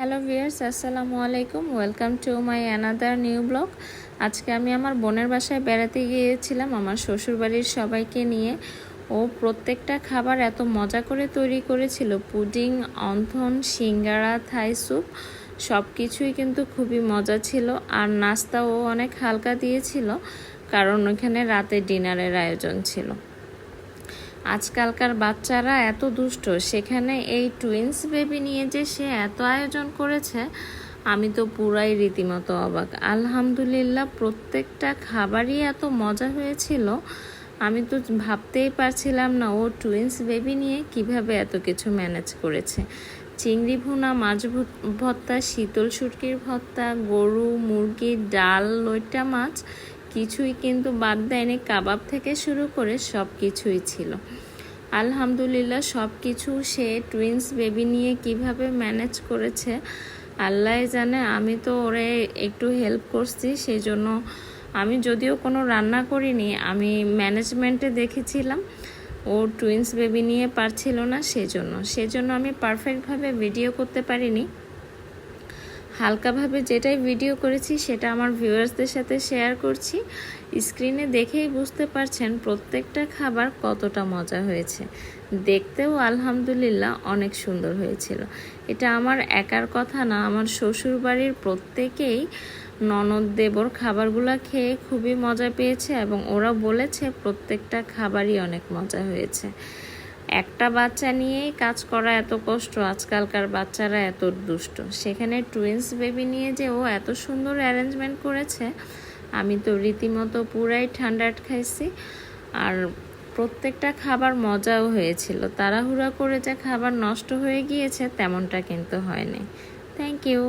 Hello viewers আসসালামু আলাইকুম। Welcome to my another new blog আজকে আমি আমার বোনের বাসায় বেড়াতে গিয়েছিলাম আমার শ্বশুরবাড়ির সবাইকে নিয়ে। ও প্রত্যেকটা খাবার এত মজা করে তৈরি করেছিল। Pudding, wonton, singara, Thai soup সব কিছুই কিন্তু খুবই মজা ছিল। আর নাস্তাও অনেক হালকা দিয়েছিল, কারণ ওখানে রাতে ডিনারের আয়োজন ছিল। আজকালকার বাচ্চারা এত দুষ্ট, সেখানে এই টুইন্স বেবি নিয়ে যে সে এত আয়োজন করেছে, আমি তো পুরাই রীতিমতো অবাক। আলহামদুলিল্লাহ, প্রত্যেকটা খাবারই এত মজা হয়েছিল, আমি তো ভাবতেই পারছিলাম না, ও টুইন্স বেবি নিয়ে কীভাবে এত কিছু ম্যানেজ করেছে। চিংড়ি ভুনা, মাছ ভর্তা, শীতল শুটকির ভর্তা, গরু, মুরগি, ডাল, লইটা মাছ কিছুই কিন্তু বাদ দেয়নি। কাবাব থেকে শুরু করে সব কিছুই ছিল। আলহামদুলিল্লাহ সব কিছু সে টুইন্স বেবি নিয়ে কীভাবে ম্যানেজ করেছে আল্লাহ জানে। আমি তো ওরে একটু হেল্প করছি সেই জন্য আমি যদিও কোনো রান্না করিনি, আমি ম্যানেজমেন্টে দেখেছিলাম। ও টুইন্স বেবি নিয়ে পারছিল না, সেজন্য। সেজন্য আমি পারফেক্টভাবে ভিডিও করতে পারিনি। হালকাভাবে যেটাই ভিডিও করেছি, সেটা আমার ভিউয়ার্সদের সাথে শেয়ার করছি। স্ক্রিনে দেখেই বুঝতে পারছেন প্রত্যেকটা খাবার কতটা মজা হয়েছে। দেখতেও আলহামদুলিল্লাহ অনেক সুন্দর হয়েছিল। এটা আমার একার কথা না, আমার শ্বশুর বাড়ির প্রত্যেকেই ননদ দেবর খাবারগুলো খেয়ে খুবই মজা পেয়েছে এবং ওরা বলেছে প্রত্যেকটা খাবারই অনেক মজা হয়েছে। একটা বাচ্চা নিয়েই কাজ করা এত কষ্ট, আজকালকার বাচ্চারা এত দুষ্ট। সেখানে টুইন্স বেবি নিয়ে যে ও এত সুন্দর অ্যারেঞ্জমেন্ট করেছে, আমি তো রীতিমতো পুরাই ঠান্ডাট খাইছি আর প্রত্যেকটা খাবার মজাও হয়েছিল। তাড়াহুড়া করে যে খাবার নষ্ট হয়ে গিয়েছে, তেমনটা কিন্তু হয়নি। Thank you